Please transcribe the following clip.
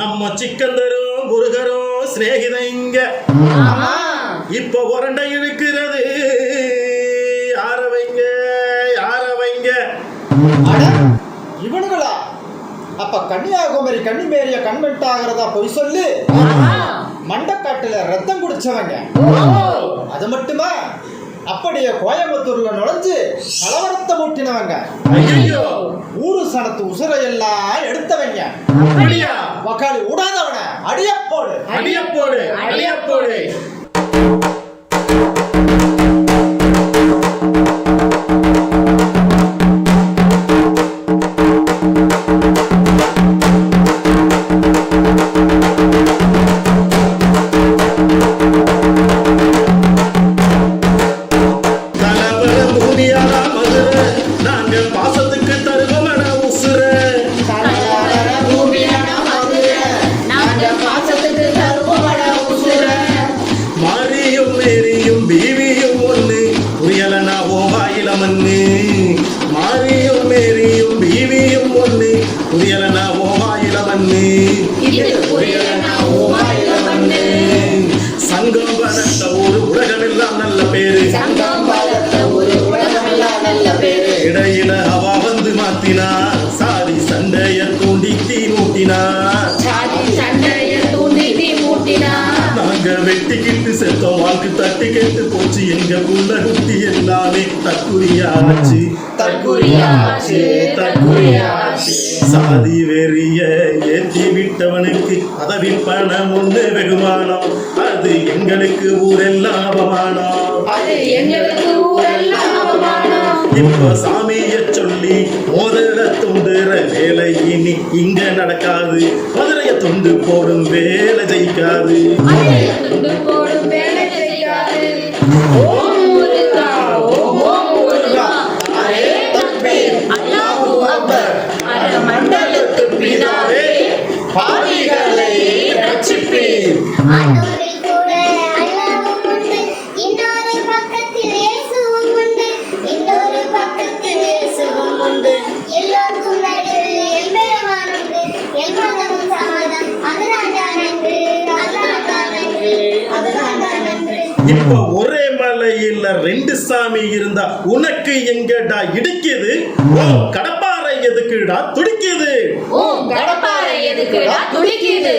நம்ம சிக்கந்தரும் முருகரும் சிநேகிதைங்க இப்ப உரண்டை இருக்கிறது இவனுங்களா? அப்ப கன்னியாகுமரி கன்னிமேரிய கன்வென்ட் ஆகிறதா பொய் சொல்லி. மண்டக்காட்டுல ரத்தம் குடிச்சவங்க. அது மட்டுமா? அப்படியே கோயம்புத்தூர்ல நுழைஞ்சு கலவரத்தை மூட்டினவங்க. ஊரு சனத்து உசுரையெல்லாம் எடுத்தவங்க. அப்படியா? வக்காலி விடாதவன அடியப்போடு. அடியப்போடு அடியப்போடு. і, і செத்தோம் வாழ்க்கை தட்டி கேட்டு போச்சு எங்க புள்ள குட்டி எல்லாமே. தற்குறியாச்சு தற்குறியாச்சு, தற்குறியாச்சு சாதி வெறிய ஏற்றி விட்டவனுக்கு பதவி பணம் ஒன்று வெகுமானம். அது எங்களுக்கு ஊரெல்லாம் அவமானம். இப்ப சாமிய சொல்லி மோதிர துண்டுற வேலை இனி இங்க நடக்காது. மதுரைய துண்டு போடும் வேலை ஜெயிக்காது. மண்டலத்து பிதாவே பாவிகளை ரட்சிப்பீர். இப்ப ஒரே மலையில ரெண்டு சாமி இருந்தா உனக்கு எங்கடா இடிக்குது? கடப்பாறை எதுக்குடா துடிக்குது? கடப்பாறை எதுக்குடா துடிக்குது?